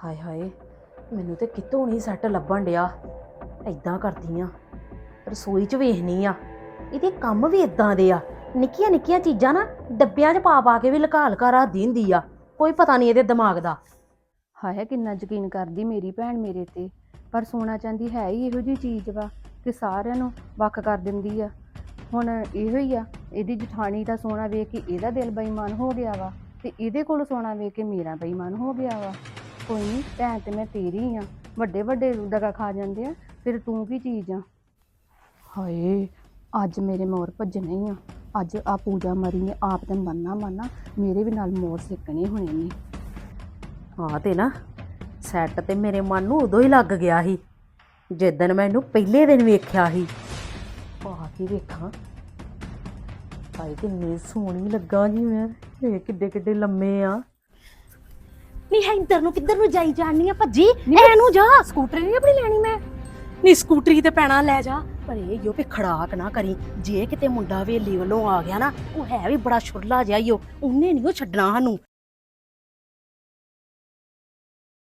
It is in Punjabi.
ਹਾਏ ਹਾਏ, ਮੈਨੂੰ ਤੇ ਕਿਤੋਂ ਨਹੀਂ ਸੈੱਟ ਲੱਭਣ ਡਿਆ। ਐਦਾਂ ਕਰਦੀ ਆ, ਰਸੋਈ 'ਚ ਵੇਖਣੀ ਆ, ਇਹਦੇ ਕੰਮ ਵੀ ਇਦਾਂ ਦੇ ਆ। ਨਿੱਕੀਆਂ ਨਿੱਕੀਆਂ ਚੀਜ਼ਾਂ ਨਾ ਡੱਬਿਆਂ 'ਚ ਪਾ ਪਾ ਕੇ ਵੀ ਲੁਕਾ ਲੁਕਾ ਰੱਖਦੀ ਹੁੰਦੀ ਆ, ਕੋਈ ਪਤਾ ਨਹੀਂ ਇਹਦੇ ਦਿਮਾਗ ਦਾ। ਹਾਏ ਕਿੰਨਾ ਯਕੀਨ ਕਰਦੀ ਮੇਰੀ ਭੈਣ ਮੇਰੇ ਤੇ, ਪਰ ਸੋਨਾ ਚਾਂਦੀ ਹੈ ਹੀ ਇਹੋ ਜੀ ਚੀਜ਼ ਵਾ ਕਿ ਸਾਰਿਆਂ ਨੂੰ ਵੱਖ ਕਰ ਦਿੰਦੀ ਆ। ਹੁਣ ਇਹੋ ਹੀ ਆ, ਇਹਦੀ ਜਠਾਣੀ ਦਾ ਸੋਨਾ ਵੇਖ ਕੇ ਇਹਦਾ ਦਿਲ ਬੇਈਮਾਨ ਹੋ ਗਿਆ ਵਾ ਤੇ ਇਹਦੇ ਕੋਲ ਸੋਨਾ ਵੇਖ ਕੇ ਮੇਰਾ ਬੇਈਮਾਨ ਹੋ ਗਿਆ ਵਾ। ਕੋਈ ਨਹੀਂ ਭੈਣ ਤੇ ਮੈਂ ਤੇਰੀ ਆ। ਵੱਡੇ ਵੱਡੇ ਦਗਾ ਖਾ ਜਾਂਦੇ ਆ ਫਿਰ ਤੂੰ ਕੀ ਚੀਜ਼ ਆ? ਹਾਏ ਅੱਜ ਮੇਰੇ ਮੋਰ ਭੱਜਣੇ ਹੀ ਆ। ਅੱਜ ਆ ਪੂਜਾ ਮਰੀ ਨੇ ਆਪ ਤੇ ਮੰਨਾ ਮੰਨਾ ਮੇਰੇ ਵੀ ਨਾਲ ਮੋਰ ਸਿੱਕਣੇ ਹੋਣੇ ਨੇ। ਹਾਂ ਤੇ ਨਾ ਸੈੱਟ ਤੇ ਮੇਰੇ ਮਨ ਨੂੰ ਉਦੋਂ ਹੀ ਲੱਗ ਗਿਆ ਸੀ ਜਿੱਦਣ ਮੈਂ ਇਹਨੂੰ ਪਹਿਲੇ ਦਿਨ ਵੇਖਿਆ ਸੀ। ਪਾ ਕੇ ਵੇਖਾਂ? ਹਾਏ ਕਿੰਨੀ ਸੋਹਣੀ ਲੱਗਾ ਜੀ ਮੈਂ ਇਹ ਕਿੱਡੇ ਕਿੱਡੇ ਲੰਮੇ ਆ। ਨਹੀਂ ਹੈ ਇੱਧਰ ਨੂੰ? ਕਿੱਧਰ ਨੂੰ ਜਾਈ ਜਾਣੀ ਆ ਭੱਜੀ? ਐ ਨੂੰ ਜਾ। ਸਕੂਟਰੀ ਨਹੀਂ ਆਪਣੀ ਲੈਣੀ ਮੈਂ। ਨਹੀਂ ਸਕੂਟਰੀ ਤੇ ਪੈਣਾ ਲੈ ਜਾ। ਪਰ ਇਹ ਯੋ ਵੀ ਖੜਾਕ ਨਾ ਕਰੀ। ਜੇ ਕਿਤੇ ਮੁੰਡਾ ਵੇਲੀ ਵੱਲੋਂ ਆ ਗਿਆ ਨਾ ਉਹ ਹੈ ਵੀ ਬੜਾ ਛੁਰਲਾ ਜਿਹਾ ਈ ਓ ਉਹਨੇ ਨਹੀਂ ਉਹ ਛੱਡਣਾ ਸਾਨੂੰ।